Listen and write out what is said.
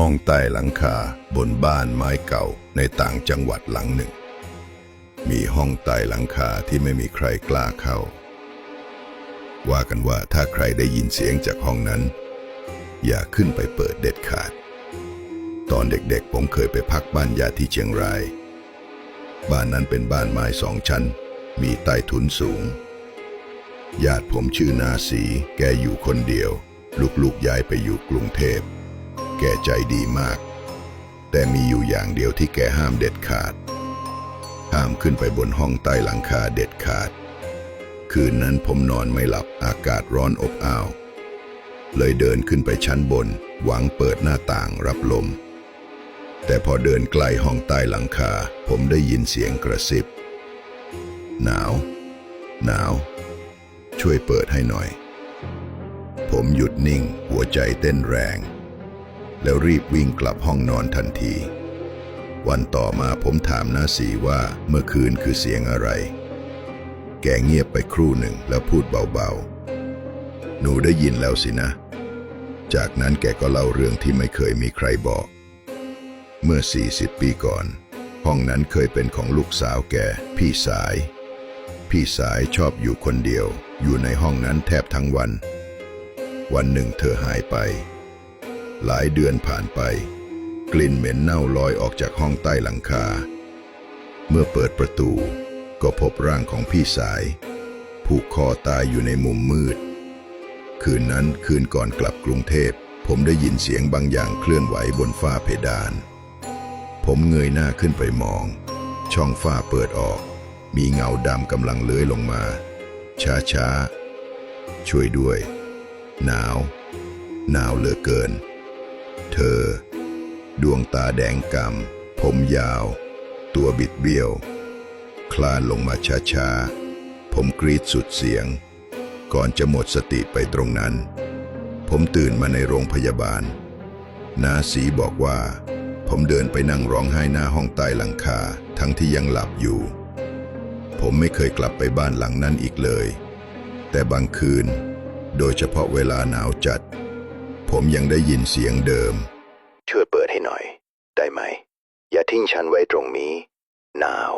ห้องใต้หลังคาบนบ้านไม้เก่าในต่างจังหวัดหลังหนึ่ง มีห้องใต้หลังคาที่ไม่มีใครกล้าเข้า ว่ากันว่าถ้าใครได้ยินเสียงจากห้องนั้น อย่าขึ้นไปเปิดเด็ดขาด ตอนเด็กๆผมเคยไปพักบ้านญาติที่เชียงราย บ้านนั้นเป็นบ้านไม้สองชั้น มีใต้ถุนสูงญาติผมชื่อนาสีแกอยู่คนเดียว ลูกๆย้ายไปอยู่กรุงเทพ แกใจดีมาก แต่มีอยู่อย่างเดียวที่แกห้ามเด็ดขาด ห้ามขึ้นไปบนห้องใต้หลังคาเด็ดขาด คืนนั้นผมนอนไม่หลับอากาศร้อนอบอ้าว เลยเดินขึ้นไปชั้นบน หวังเปิดหน้าต่างรับลม แต่พอเดินใกล้ห้องใต้หลังคา ผมได้ยินเสียงกระซิบ หนาว หนาว ช่วยเปิดให้หน่อย ผมหยุดนิ่งหัวใจเต้นแรง แล้วรีบวิ่งกลับห้องนอนทันที วันต่อมาผมถามน้าสีว่าเมื่อคืนคือเสียงอะไร แกเงียบไปครู่หนึ่งแล้วพูดเบาๆ หนูได้ยินแล้วสินะ จากนั้นแกก็เล่าเรื่องที่ไม่เคยมีใครบอก เมื่อ 40 ปีก่อน ห้องนั้นเคยเป็นของลูกสาวแกพี่สาย พี่สายชอบอยู่คนเดียว อยู่ในห้องนั้นแทบทั้งวัน วันหนึ่งเธอหายไป หลายเดือนผ่านไป กลิ่นเหม็นเน่าลอยออกจากห้องใต้หลังคา เมื่อเปิดประตูก็พบร่างของพี่สาย ผูกคอตายอยู่ในมุมมืด คืนนั้นคืนก่อนกลับกรุงเทพ ผมได้ยินเสียงบางอย่างเคลื่อนไหวบนฝ้าเพดาน ผมเงยหน้าขึ้นไปมอง ช่องฝ้าเปิดออก มีเงาดำกำลังเลื้อยลงมา ช้าๆช่วยด้วย หนาว หนาวเหลือเกิน เธอ ดวงตาแดงกำผมยาว ตัวบิดเบี้ยว คลานลงมาช้าๆ ผมกรีดสุดเสียง ก่อนจะหมดสติไปตรงนั้น ผมตื่นมาในโรงพยาบาล นาสีบอกว่า ผมเดินไปนั่งร้องไห้หน้าห้องใต้หลังคาทั้งที่ยังหลับอยู่ ผมไม่เคยกลับไปบ้านหลังนั้นอีกเลย แต่บางคืน โดยเฉพาะเวลาหนาวจัด ผมยังได้ยินเสียงเดิม ช่วยเปิดให้หน่อย ได้ไหม อย่าทิ้งฉันไว้ตรงนี้หนาว